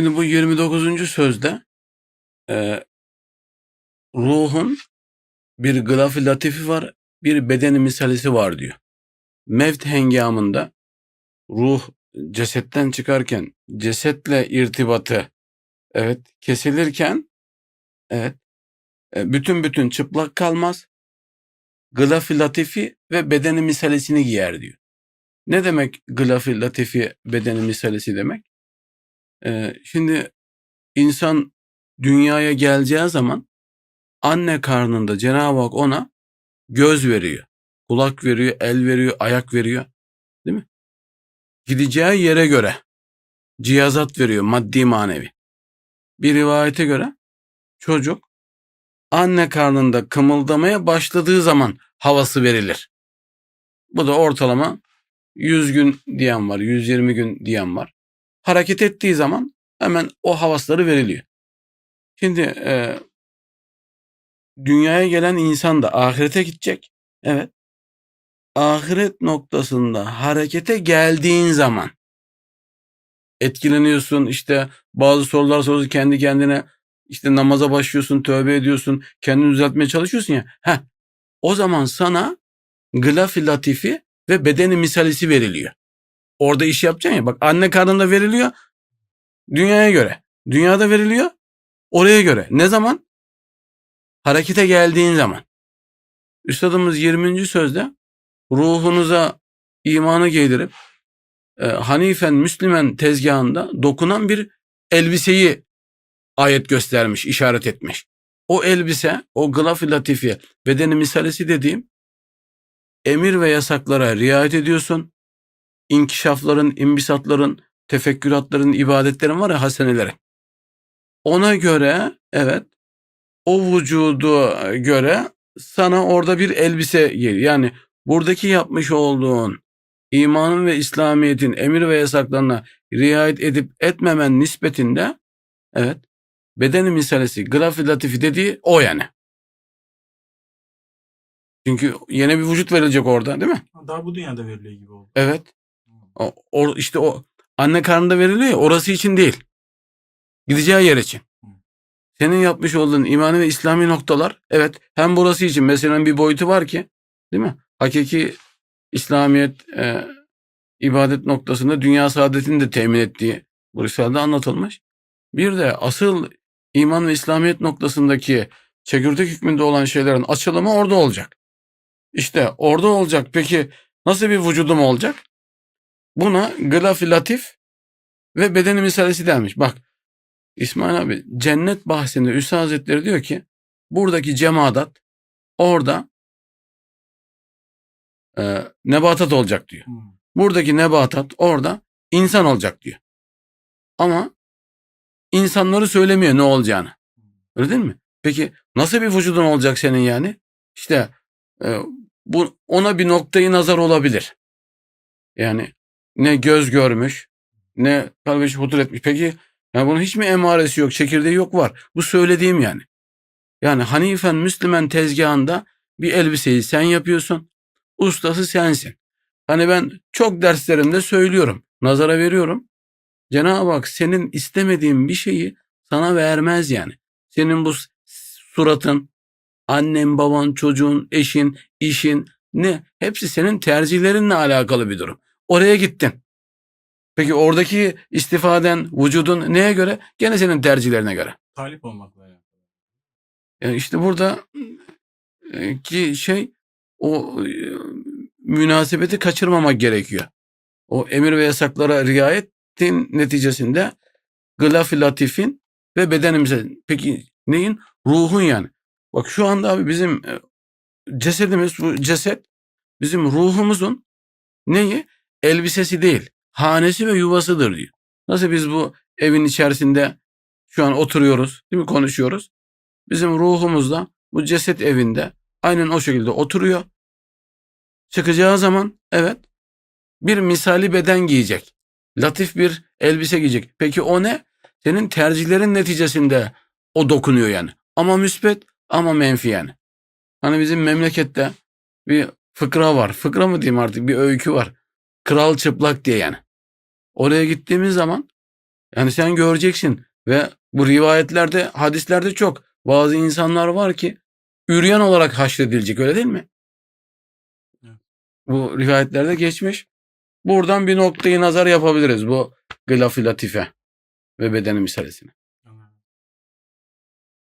Şimdi bu 29. sözde e, ruhun bir gılaf-ı latifi var, bir bedeni misalisi var diyor. Mevt hengamında ruh cesetten çıkarken cesetle irtibatı evet kesilirken evet e, bütün bütün çıplak kalmaz. Gılaf-ı latifi ve bedeni misalesini giyer diyor. Ne demek gılaf-ı latifi bedeni misalesi demek? Ee, şimdi insan dünyaya geleceği zaman anne karnında Cenab-ı Hak ona göz veriyor, kulak veriyor, el veriyor, ayak veriyor. Değil mi? Gideceği yere göre cihazat veriyor maddi manevi. Bir rivayete göre çocuk anne karnında kımıldamaya başladığı zaman havası verilir. Bu da ortalama 100 gün diyen var, 120 gün diyen var hareket ettiği zaman hemen o havasları veriliyor. Şimdi e, dünyaya gelen insan da ahirete gidecek. Evet. Ahiret noktasında harekete geldiğin zaman etkileniyorsun işte bazı sorular soruyorsun kendi kendine işte namaza başlıyorsun tövbe ediyorsun kendini düzeltmeye çalışıyorsun ya. Heh, o zaman sana gılaf-ı latifi ve bedeni misalisi veriliyor. Orada iş yapacaksın ya. Bak anne karnında veriliyor. Dünyaya göre. Dünyada veriliyor. Oraya göre. Ne zaman? Harekete geldiğin zaman. Üstadımız 20. sözde ruhunuza imanı giydirip e, Hanifen Müslümen tezgahında dokunan bir elbiseyi ayet göstermiş, işaret etmiş. O elbise, o gılaf-ı latifi, bedeni misalesi dediğim emir ve yasaklara riayet ediyorsun inkişafların, imbisatların, tefekküratların, ibadetlerin var ya haseneleri. Ona göre evet o vücudu göre sana orada bir elbise geliyor. Yani buradaki yapmış olduğun imanın ve İslamiyet'in emir ve yasaklarına riayet edip etmemen nispetinde evet bedeni misalesi grafi latifi dediği o yani. Çünkü yeni bir vücut verilecek orada değil mi? Daha bu dünyada veriliyor gibi oldu. Evet. O, o- işte o anne karnında veriliyor ya orası için değil. Gideceği yer için. Senin yapmış olduğun imani ve İslami noktalar evet hem burası için mesela bir boyutu var ki değil mi? Hakiki İslamiyet e, ibadet noktasında dünya saadetini de temin ettiği bu risalede anlatılmış. Bir de asıl iman ve İslamiyet noktasındaki çekirdek hükmünde olan şeylerin açılımı orada olacak. İşte orada olacak. Peki nasıl bir vücudum olacak? Buna gılaf-ı latif ve bedeni misalesi denmiş. Bak İsmail abi cennet bahsinde Üstad Hazretleri diyor ki buradaki cemaat orada e, nebatat olacak diyor. Hmm. Buradaki nebatat orada insan olacak diyor. Ama insanları söylemiyor ne olacağını. Öyle değil mi? Peki nasıl bir vücudun olacak senin yani? İşte e, bu ona bir noktayı nazar olabilir. Yani ne göz görmüş, ne kalbi hutur etmiş. Peki yani bunun hiç mi emaresi yok, çekirdeği yok var. Bu söylediğim yani. Yani Hanifen Müslüman tezgahında bir elbiseyi sen yapıyorsun. Ustası sensin. Hani ben çok derslerimde söylüyorum. Nazara veriyorum. Cenab-ı Hak senin istemediğin bir şeyi sana vermez yani. Senin bu suratın, annen, baban, çocuğun, eşin, işin ne? Hepsi senin tercihlerinle alakalı bir durum. Oraya gittin. Peki oradaki istifaden, vücudun neye göre? Gene senin tercihlerine göre. Talip olmakla yani. Yani işte burada e, ki şey o e, münasebeti kaçırmamak gerekiyor. O emir ve yasaklara riayetin neticesinde gılaf-ı latifin ve bedenimize peki neyin? Ruhun yani. Bak şu anda abi bizim e, cesedimiz bu ceset bizim ruhumuzun neyi? Elbisesi değil. Hanesi ve yuvasıdır diyor. Nasıl biz bu evin içerisinde şu an oturuyoruz değil mi konuşuyoruz. Bizim ruhumuz da bu ceset evinde aynen o şekilde oturuyor. Çıkacağı zaman evet bir misali beden giyecek. Latif bir elbise giyecek. Peki o ne? Senin tercihlerin neticesinde o dokunuyor yani. Ama müspet ama menfi yani. Hani bizim memlekette bir fıkra var. Fıkra mı diyeyim artık bir öykü var. Kral çıplak diye yani. Oraya gittiğimiz zaman Yani sen göreceksin ve bu rivayetlerde, hadislerde çok. Bazı insanlar var ki üryan olarak haşredilecek öyle değil mi? Evet. Bu rivayetlerde geçmiş. Buradan bir noktayı nazar yapabiliriz bu gılaf-ı latife ve bedeni meselesine.